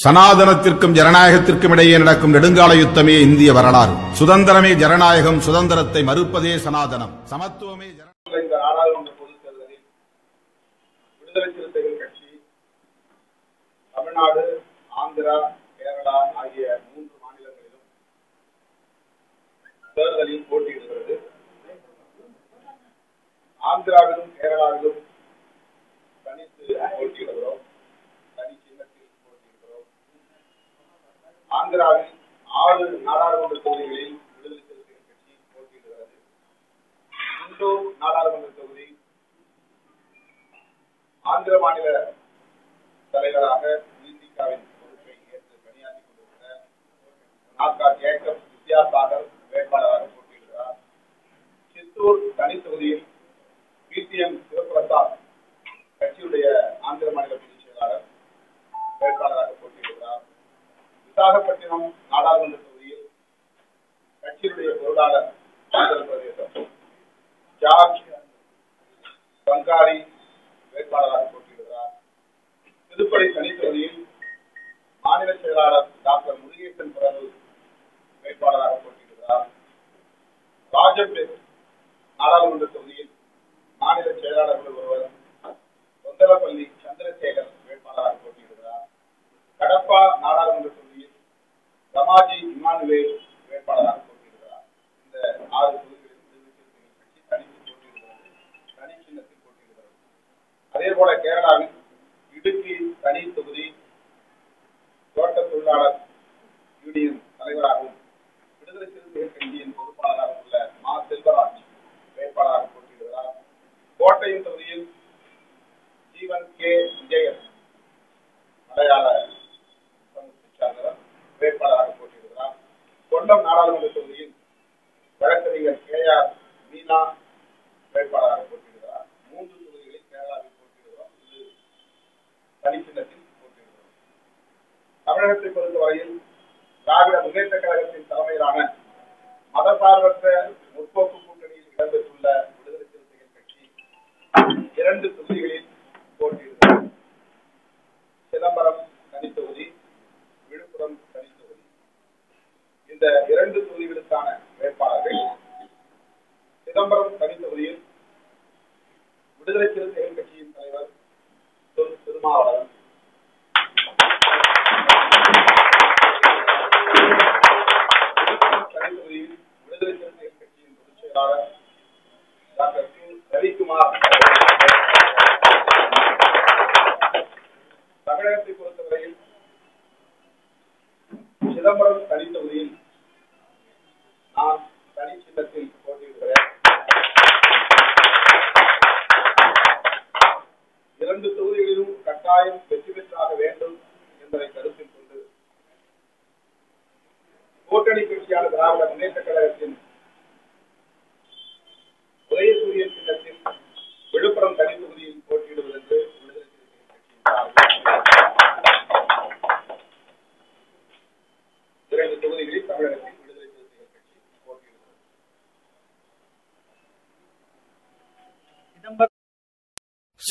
சனாதனத்திற்கும் ஜனநாயகத்திற்கும் இடையே நடக்கும் நெடுங்கால யுத்தமே இந்திய வரலாறு. சுதந்திரமே ஜனநாயகம் சுதந்திரத்தை மறுப்பதே சனாதனம். சமத்துவமே தமிழ்நாடு ஆந்திரா கேரளா ஆகிய மூன்று மாநிலங்களிலும் தேர்தலில் போட்டியிடுகிறது. ஆந்திராவிலும் கேரளாவிலும் தனித்து போட்டியிடுகிறோம் தனி சின்னத்தில் போட்டியிடுகிறோம் ஆந்திராவில் ஆறு நாடாளுமன்ற தொகுதிகளில் விடுதலை சிறுத்தைகள் கட்சி போட்டியிடுகிறது. குண்டூர் நாடாளுமன்ற தொகுதி ஆந்திர மாநில தலைவராக விசிகாவின் பொறுப்பை ஏற்று பணியாற்றிக் கொண்டிருக்கிற நாக்கா ஜேக்கப் வித்யாசாகர் வேட்பாளராக போட்டியிடுகிறார். சித்தூர் தனி தொகுதியில் பிடிஎம் சிவபிரசாத் கட்சியுடைய ஆந்திர மாநில பொதுச் செயலாளர் வேட்பாளராக போட்டியிடுகிறார் விசாகப்பட்டினம் நாடாளுமன்ற தொகுதியில் கட்சியுடைய பொருளாளர் ஆந்திர பிரதேசம். ஜார்ஜ் பங்காரி வேட்பாளராக போட்டியிடுகிறார். திருப்பதி தனி தொகுதியில் மாநில செயலாளர் டாக்டர் முருகேசன் பிறகு வேட்பாளராக போட்டியிடுகிறார். ராஜபேட் நாடாளுமன்ற தொகுதியில் மாநில செயலாளர்கள் ஒருவர் தொந்தரப்பள்ளி சந்திரசேகர் வேட்பாளராக போட்டியிடுகிறார் கடப்பா நாடாளுமன்ற தொகுதியில் ரமாஜி பேர் வேட்பாளராக போட்டியிடுகிறார். இந்த ஆறு தொகுதிகளில் போட்டியிடுகிறது. அதே போல கேரளாவில் இடுக்கி தனி தொகுதி தோட்ட தொழிலாளர் யூனியன் தலைவராகவும் விடுதலை சிறுத்தைகள் கட்சியின் பொறுப்பாளராக உள்ள மா. செல்வராஜ் வேட்பாளராக போட்டியிடுகிறார். கோட்டையின் தொகுதியில் ஜீவன் கே. விஜயன் மலையாள சமூகத்தைச் சார்ந்தவர் வேட்பாளராக போட்டியிடுகிறார் கொண்டம் நாடாளுமன்ற தொகுதியில் வழக்கறிஞர் கே ஆர் மீனா வேட்பாளராக போட்டியிடுகிறார். மூன்று தொகுதிகளில் கேரளாவில் போட்டியிடுகிறோம். இது தனிச்சின்னத்தில் போட்டியிடுகிறோம். தமிழகத்தை பொறுத்தவரையில் திராவிட முன்னேற்ற கழகத்தின் தலைமையிலான மதசார்பற்ற முற்போக்கு கூட்டணியில் இடம்பெற்றுள்ள விடுதலை சிறுத்தைகள் கட்சி இரண்டு தொகுதிகளில் போட்டியிடுகிறது சிதம்பரம் தனித்தொகுதி விழுப்புரம் தனித்தொகுதி இந்த இரண்டு தொகுதிகளுக்கான வேட்பாளர்கள் சிதம்பரம் தனித்தொகுதியில் விடுதலை சிறுத்தைகள் கட்சியின் தலைவர் திருமாவளவன். விடுதலை சிறுத்தைகள் கட்சியின் பொதுச் செயலாளர் டாக்டர் கு. ரவிக்குமார் தமிழகத்தை பொறுத்தவரையில் சிதம்பரம் தனித்தொகுதியில் நான் தனி சின்னத்தில் போட்டியிடுகிறேன். கட்டாயம் வெற்றி பெற்றாக வேண்டும் என்பதை கருத்தில் கொண்டு. கூட்டணி கட்சியான திராவிட முன்னேற்ற கழகத்தின் உதயசூரியன் சின்னத்தில் விழுப்புரம் தனி தொகுதியில் போட்டியிடுவது என்று விடுதலை சிறுத்தைகள் கட்சியின் சார்பில் இரண்டு தொகுதிகளில் தமிழகத்தில் விடுதலை சிறுத்தைகள் கட்சி போட்டியிடுகிறது